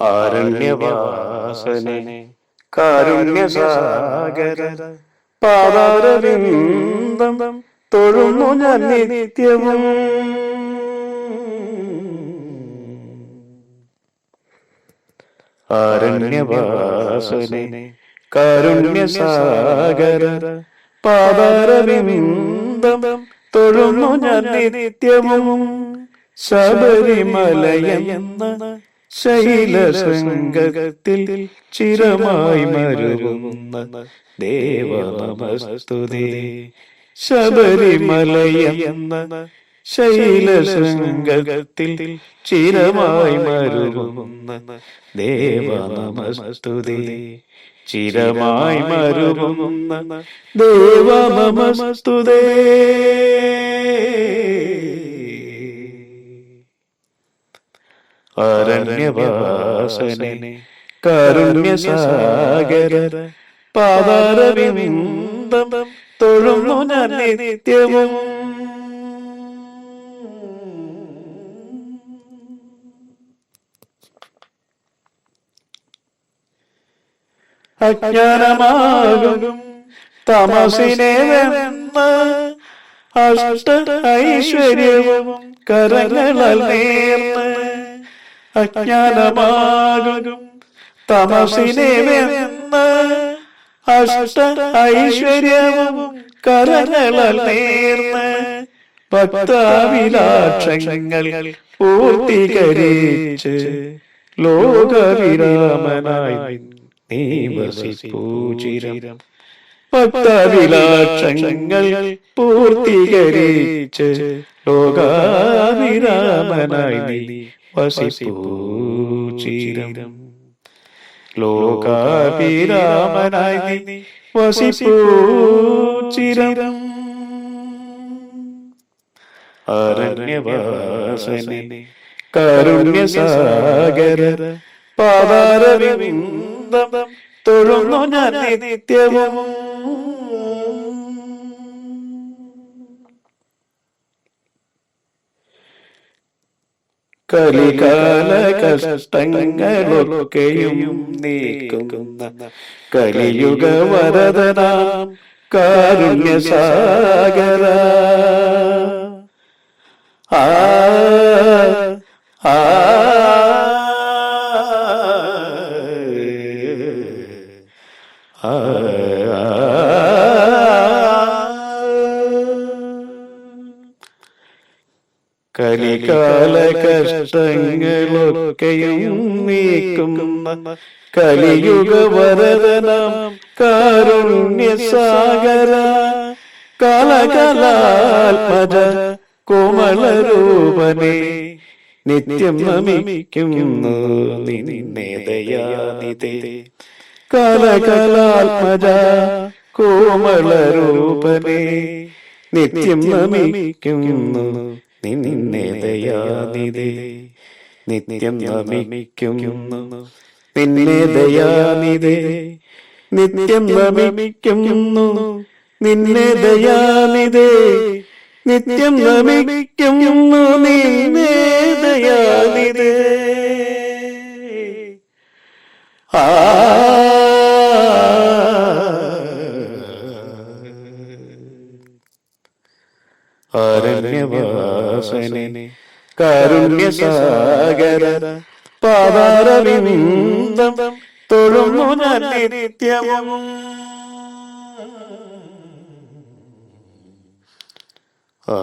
ആരണ്യവാസനെ കാരുണ്യസാഗര പാതാരവിന്ദം തൊഴുന്നു ഞാൻ നിത്യവും ആരണ്യവാസനെ കാരുണ്യസാഗര പാതാരവിന്ദം തൊഴുന്നു ഞാൻ നിത്യവും ശബരിമലയെന്ന ശൈലശൃംഗത്തിൽ ചിരമായി മരുവുന്ന ദേവനമസ്തുതേ ശബരിമലയെന്ന ശൈലശൃംഗത്തിൽ ചിരമായി മരുവുന്ന ദേവനമസ്തുതേ ചിരമായി മരുവുന്ന ദേവനമസ്തുതേ അരണ്യവാസനെ കാരുണ്യസാഗര പാതാരവിന്ദം തൊഴുന്നു ഞാൻ നിത്യവും. അജ്ഞാനമാകും തമസിനെ വെന്ന അഷ്ട ഐശ്വര്യവും കരങ്ങളാൽ നേർന്ന് അജ്ഞാനമാകും. തമസിനെ വെന്ന് അഷ്ട ഐശ്വര്യവും കരങ്ങളാൽ നേർന്ന് ഭക്താവിലാക്ഷങ്ങൾ പൂർത്തീകരിച്ച് ലോകവിരാമനായി നീ ഭക്തവിലാക്ഷങ്ങൾ പൂർത്തീകരിച്ച് ലോകാവിരാമനായി നീ വസിപ്പൂചിരം ലോകാവിരാമനായി നീ വസിപ്പൂചിരം അരണ്യവാസനെ കാരുണ്യസാഗര പാതാരവിന്ദം തൊഴുന്നു ഞാൻ നിത്യവും. കലികാല കഷ്ടങ്ങളൊക്കെയും നീക്കുന്ന കലിയുഗ വരദനാം കാരുണ്യസാഗര. ആ ആ കലികാല കഷ്ടങ്ങളൊക്കെയും നീക്കുന്ന കലിയുഗ വരദനം കാരുണ്യസാഗര കലകലാത്മജ കോമളരൂപനെ നിത്യം നമിക്കുന്നു നിന്നെ ദയാനിതേ കലകലാത്മജ കോമളരൂപനെ നിത്യം നമിക്കുന്നു നിന്നെ ദയാനിതേ നിത്യം നമിക്കുന്നു നിന്നെ ദയാനിതേ നിത്യം നമിക്കുന്നു. നിന്നെ ദയാനിതേ നിത്യം നമിക്കുന്നു. നിന്നെ അരണ്യവാസനെ കാരുണ്യസാഗര പാതാരവിന്ദം തൊഴുന്നു ഞാൻ നിത്യവും. ആ